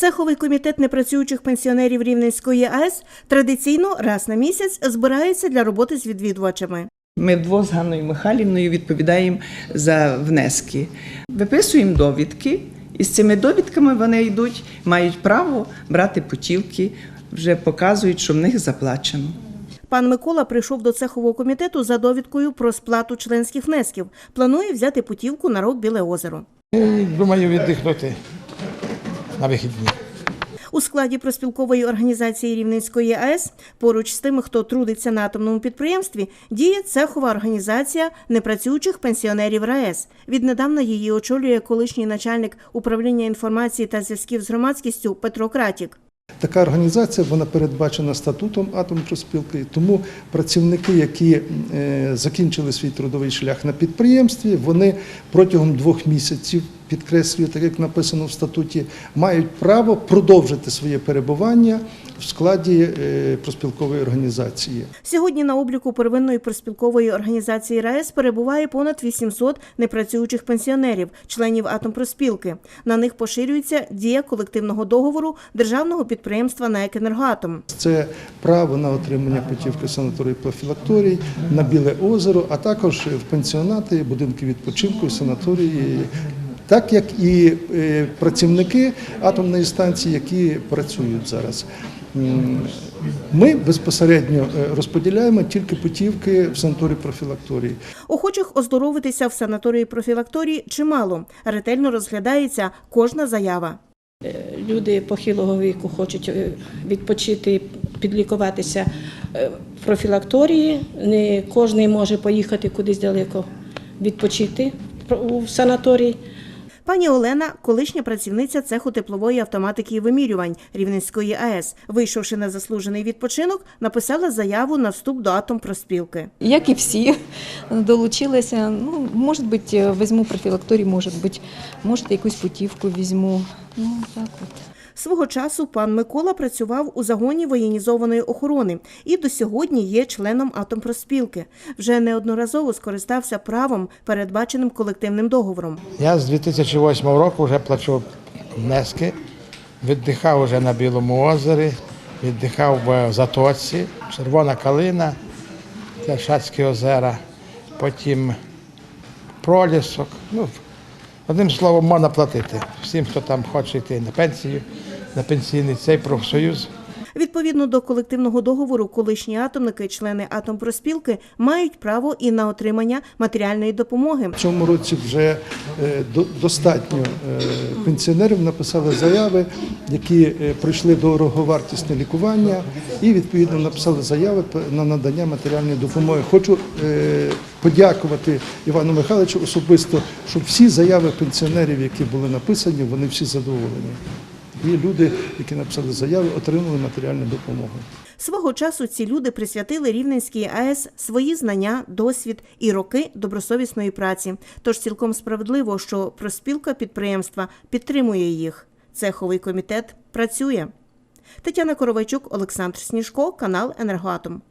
Цеховий комітет непрацюючих пенсіонерів Рівненської АЕС традиційно раз на місяць збирається для роботи з відвідувачами. Ми вдвох з Ганною Михайлівною відповідаємо за внески. Виписуємо довідки, і з цими довідками вони йдуть, мають право брати путівки, вже показують, що в них заплачено. Пан Микола прийшов до цехового комітету за довідкою про сплату членських внесків. Планує взяти путівку на рок Біле озеро. Думаю, віддихнути на вихідні. У складі проспілкової організації Рівненської АЕС поруч з тими, хто трудиться на атомному підприємстві, діє цехова організація непрацюючих пенсіонерів РаЕС. Віднедавна її очолює колишній начальник управління інформації та зв'язків з громадськістю Петро Кратік. Така організація вона передбачена статутом атомпроспілки, тому працівники, які е, закінчили свій трудовий шлях на підприємстві, вони протягом двох місяців, підкреслюю, так як написано в статуті, мають право продовжити своє перебування в складі е, проспілкової організації. Сьогодні на обліку первинної проспілкової організації РаЕС перебуває понад 800 непрацюючих пенсіонерів, членів атомпроспілки. На них поширюється дія колективного договору державного підприємства НАЕК «Енергоатом». Це право на отримання путівки в санаторій профілакторій на Біле озеро, а також в пенсіонати, будинки відпочинку, санаторії, так як і е, працівники атомної станції, які працюють зараз. Ми безпосередньо е, розподіляємо тільки путівки в санаторій профілакторії. Охочих оздоровитися в санаторії профілакторії чимало. Ретельно розглядається кожна заява. Люди похилого віку хочуть е, відпочити, підлікуватися е, в профілакторії. Не кожен може поїхати кудись далеко відпочити в санаторій. Пані Олена, колишня працівниця цеху теплової автоматики і вимірювань Рівненської АЕС, вийшовши на заслужений відпочинок, написала заяву на вступ до атомпроспілки. як і всі, долучилася. Ну, може бути, візьму профілакторій, може бути, може якусь путівку візьму. Ну, так от. Свого часу пан Микола працював у загоні воєнізованої охорони і до сьогодні є членом атомпроспілки. Вже неодноразово скористався правом, передбаченим колективним договором. Я з 2008 року вже плачу внески, віддихав вже на Білому озері, віддихав в Затоці, Червона калина, Шацькі озера, потім пролісок. Ну, одним словом, можна платити всім, хто там хоче йти на пенсію, на пенсійний цей профсоюз. Відповідно до колективного договору, колишні атомники, члени атомпроспілки, мають право і на отримання матеріальної допомоги. В цьому році вже е, достатньо е, пенсіонерів написали заяви, які е, пройшли дороговартісне лікування, і відповідно написали заяви на надання матеріальної допомоги. Хочу подякувати Івану Михайловичу особисто, що всі заяви пенсіонерів, які були написані, вони всі задоволені. І люди, які написали заяви, отримали матеріальну допомогу. Свого часу ці люди присвятили Рівненській АЕС свої знання, досвід і роки добросовісної праці. Тож цілком справедливо, що проспілка підприємства підтримує їх. Цеховий комітет працює. Тетяна Коровайчук, Олександр Сніжко, канал Енергоатом.